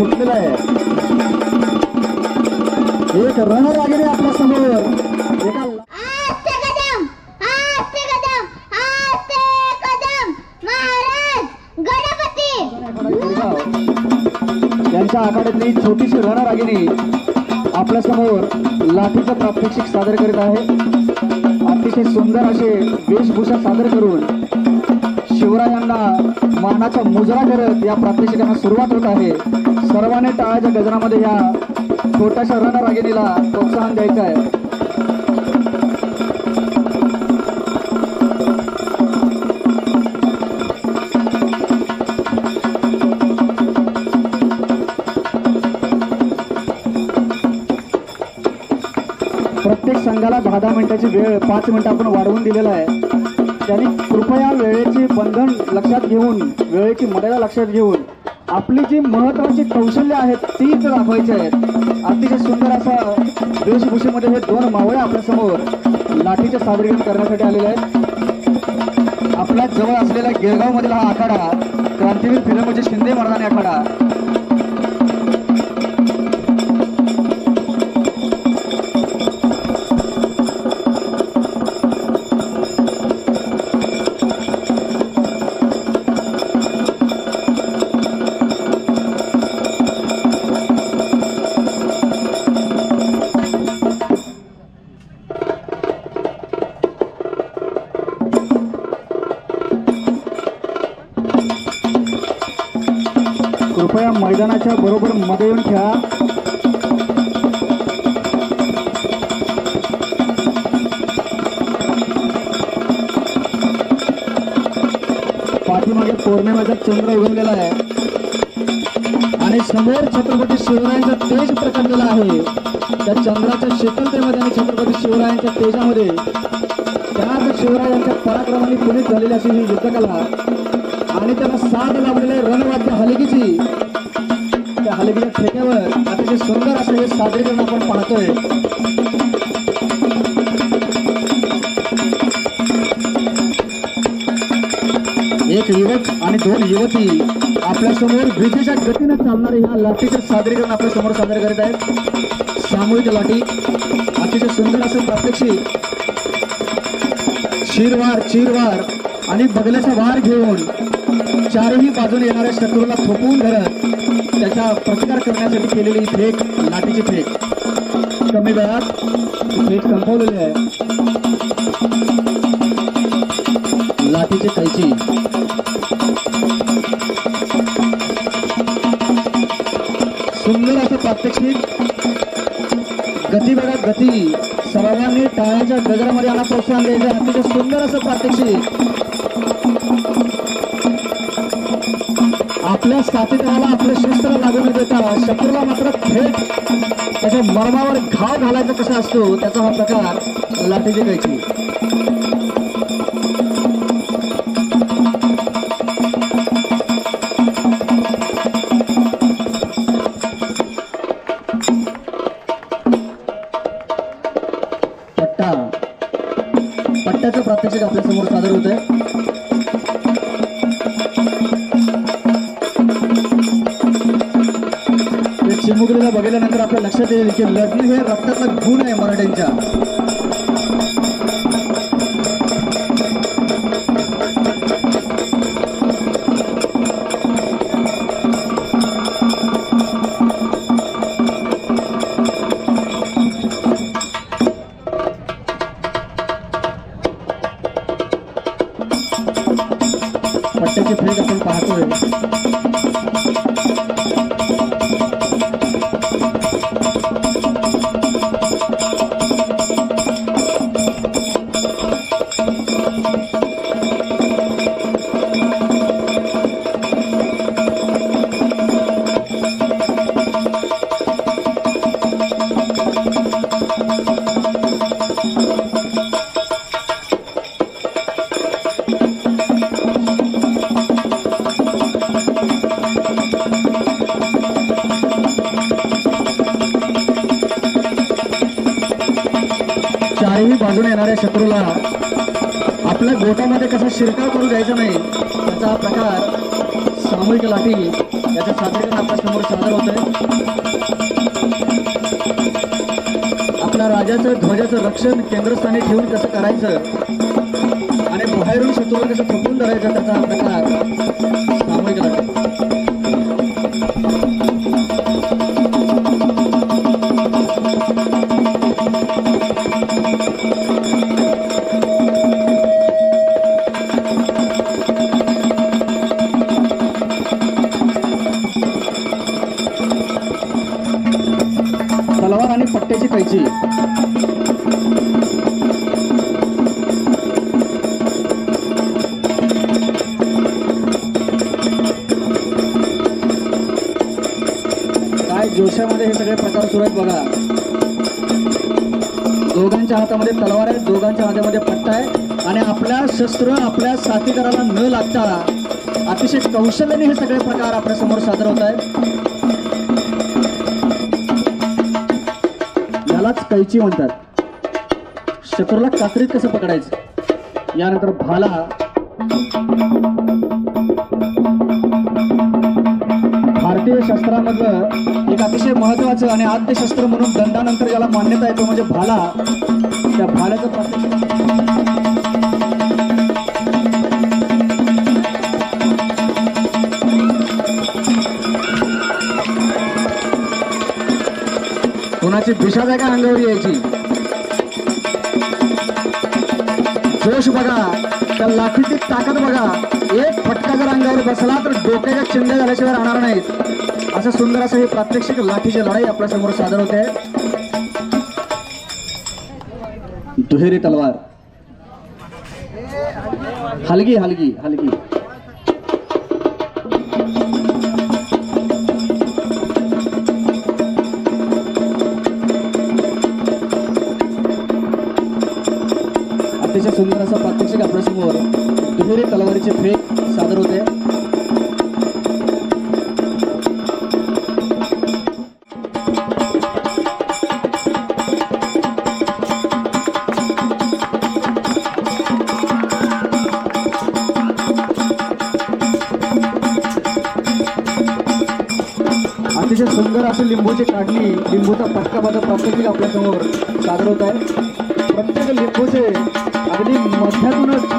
फुटलेला आहे. एक रणरागिरी आपल्यासमोर. एका आस्ते कदम आस्ते कदम आस्ते कदम. महाराज गणपती. यांच्या आखाड्यातली छोटीशी रणरागिणी आपल्यासमोर लाठीचं प्रात्यक्षिक सादर करीत आहे. अतिशय सुंदर असे वेशभूषा सादर करून शिवरायांना मानाचा मुजरा करत या प्रात्यक्षिकांना सुरुवात होत आहे. सर्वांनी टाळाच्या गजरामध्ये या छोट्याशा रणरागिणीला प्रोत्साहन द्यायचं आहे. प्रत्येक संघाला दहा दहा मिनिटाची वेळ पाच मिनिटं आपण वाढवून दिलेला आहे. त्यांनी कृपया वेळेची बंधन लक्षात घेऊन वेळेची मर्यादा लक्षात घेऊन आपली जी महत्वाची कौशल्य आहेत ती इथं दाखवायची आहेत. अतिशय सुंदर असा वेशभूषेमध्ये हे दोन मावळे आपल्यासमोर लाठीचे सादरीकरण करण्यासाठी आलेले आहेत. आपल्या जवळ असलेल्या गिरगावमधील हा आखाडा क्रांतीवीर फिरमजी शिंदे महाराजांनी आखाडा कृपया मैदानाच्या बरोबर मध्ये येऊन खेळा. पाठीमागे पौर्णिमेचा चंद्र उगवलेला आहे. आणि समोर छत्रपती शिवरायांचा तेज प्रकटलेला आहे. त्या चंद्राच्या शीतलतेमध्ये आणि छत्रपती शिवरायांच्या तेजामध्ये. त्याच शिवरायांच्या पराक्रमाने पुढे झालेली अशी ही युद्धकला. आणि त्याला साथ लाभलेले रणवाद्य हलगीची. त्या हलगीच्या ठेक्यावर अतिशय सुंदर असं हे सादरीकरण आपण पाहतोय. एक युवक आणि दोन युवती आपल्यासमोर विजेच्या गतीने चालणारे ह्या लाठीचे सादरीकरण आपल्यासमोर सादर करीत आहेत. सामूहिक लाठी अतिशय सुंदर असं प्रात्यक्षिक. शिरवार चिरवार. आणि बगल्याचा वार घेऊन चारही बाजूने येणाऱ्या शत्रूला थोपवून धरत त्याचा प्रतिकार करण्यासाठी केलेली फेक लाठीची फेक. कमी वेळात फेक संपवलेली आहे. लाठीची कैची. सुंदर असं प्रात्यक्षिक. गतीवेळात गती. सर्वांनी टाळ्याच्या गजरामध्ये यांना प्रोत्साहन द्यायचं अतिशय सुंदर असं प्रात्यक्षिक. आपल्या साथीदाराला आपलं शस्त्र लागू न देता शत्रूला मात्र थेट त्याच्या मर्मावर घाव घालायचा कसा असतो त्याचा हा प्रकार लाठीची कैची पट्टा. पट्ट्याचं प्रात्यक्षिक आपल्यासमोर सादर होत आहे वेगवेगळ्या बघितल्यानंतर आपल्या लक्षात येईल की लढणं हे रक्तातला गुण आहे मराठ्यांच्या. येणाऱ्या शत्रूला आपल्या गोटामध्ये कसा शिरकाव करू द्यायचा नाही त्याचा हा प्रकार सामूहिक लाठी याचं सादरीकरण आपल्यासमोर सादर होत आहे आपल्या राजाचं ध्वजाचं रक्षण केंद्रस्थानी ठेवून कसं करायचं आणि बाहेरून शत्रूला कसं थोपून धरायचं त्याचा प्रकार आणि काय जोशामध्ये हे सगळे प्रकार सुरू आहेत बघा. दोघांच्या हातामध्ये तलवार आहे दोघांच्या हातामध्ये पट्टा आहे आणि आपल्या शस्त्र आपल्या साथीदाराला न लागता अतिशय कौशल्याने हे सगळे प्रकार आपल्यासमोर सादर होत आहेत. यालाच कैची म्हणतात. शत्रूला कात्रीत कसं पकडायचं? यानंतर भाला भारतीय शस्त्रामधलं एक अतिशय महत्वाचं आणि आद्य शस्त्र म्हणून दंडानंतर ज्याला मान्यता येतो म्हणजे भाला त्या भाल्याचं कुणाची दिशा आहे अंगावर यायची? जोश बघा. त्या लाठीची ताकद बघा. एक फटका जर अंगावर बसला तर डोक्याच्या चिंध्या झाल्याशिवाय राहणार नाहीत. असं सुंदर असं हे प्रात्यक्षिक लाठीची लढाई आपल्यासमोर सादर होते. दुहेरी तलवार. हलगी हलगी हलगी. अतिशय सुंदर असं प्रात्यक्षिक आपल्यासमोर दुहेरी तलवारीचे फेक सादर होते. अतिशय सुंदर असे लिंबूची काढणी लिंबूचा पटका माझा प्रात्यक्षिक आपल्यासमोर सादर होत आहे. प्रत्येक लिंबूचे अगदी